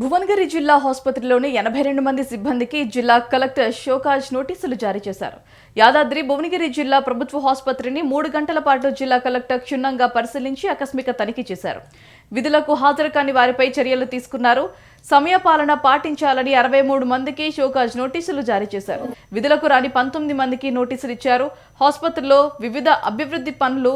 భువనగిరి జిల్లా ఆసుపత్రిలోని ఎనభై రెండు మంది సిబ్బందికి జిల్లా కలెక్టర్ షోకాజ్ నోటీసులు జారీ చేశారు. యాదాద్రి భువనగిరి జిల్లా ప్రభుత్వ ఆసుపత్రిని మూడు గంటల పాటు జిల్లా కలెక్టర్ క్షుణ్ణంగా పరిశీలించి ఆకస్మిక తనిఖీ చేశారు. విధులకు హాజరు కాని వారిపై చర్యలు తీసుకున్నారు. సమయపాలన పాటించాలని అరవై మూడు మందికి షోకాజ్ నోటీసులు జారీ చేశారు. విధులకు రాని పంతొమ్మిది మందికి నోటీసులు ఇచ్చారు. ఆసుపత్రిలో వివిధ అభివృద్ధి పనులు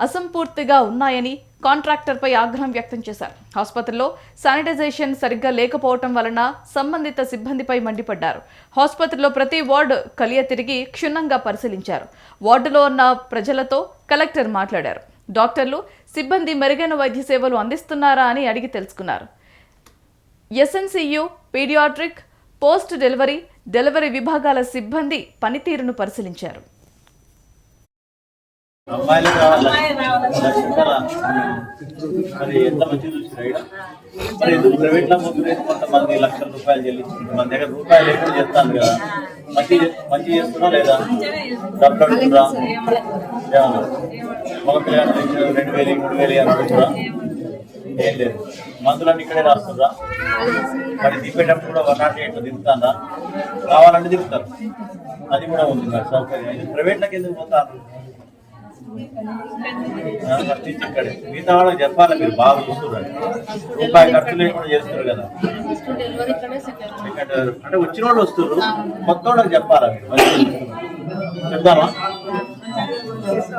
అసంపూర్తిగా ఉన్నాయని కాంట్రాక్టర్పై ఆగ్రహం వ్యక్తం చేశారు. ఆసుపత్రిలో శానిటైజేషన్ సరిగ్గా లేకపోవటం వలన సంబంధిత సిబ్బందిపై మండిపడ్డారు. ఆసుపత్రిలో ప్రతి వార్డు కలియ తిరిగి క్షుణ్ణంగా పరిశీలించారు. వార్డులో ఉన్న ప్రజలతో కలెక్టర్ మాట్లాడారు. డాక్టర్లు సిబ్బంది మెరుగైన వైద్య సేవలు అందిస్తున్నారా? అని అడిగి తెలుసుకున్నారు. SNCU paediatric post delivery delivery విభాగాల సిబ్బంది పనితీరును పరిశీలించారు. అమ్మాయిలు కావాలా? లక్షన్నర. మరి ఎంత మంచి చూసినా మరి ఎందుకు ప్రైవేట్లో పోతున్నారు కొంతమంది లక్షల రూపాయలు చెల్లించింది మన దగ్గర రూపాయలు లేకుండా చేస్తాను కదా. మంచి మంచి చేస్తున్నా లేదా? డబ్బులు అడుగుతురా మగ పిల్లలు రెండు వేలు మూడు వేలు అని ఏం లేదు. మందులన్నీ ఇక్కడే రాస్తుందా మరి దింపేటప్పుడు కూడా వన్ నాట్ ఎయిట్ దింపుతారా కావాలంటే దింపుతారు అది కూడా ఉంది మరి సౌకర్యం. ప్రైవేట్లకు ఎందుకు పోతారు? ఇక్కడే మిగతా వాళ్ళకి చెప్పాలి మీరు బాగా చూస్తున్నారు రూపాయి ఖర్చు లేకుండా చేస్తున్నారు కదా అంటే వచ్చిన వాళ్ళు వస్తున్నారు కొత్త వాళ్ళకి చెప్పాలా మీరు మంచిగా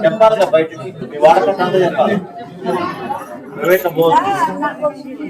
చెప్పాలి కదా బయటకి మీ వాడకం అంతా చెప్పాలి. ప్రైవేట్ పోదు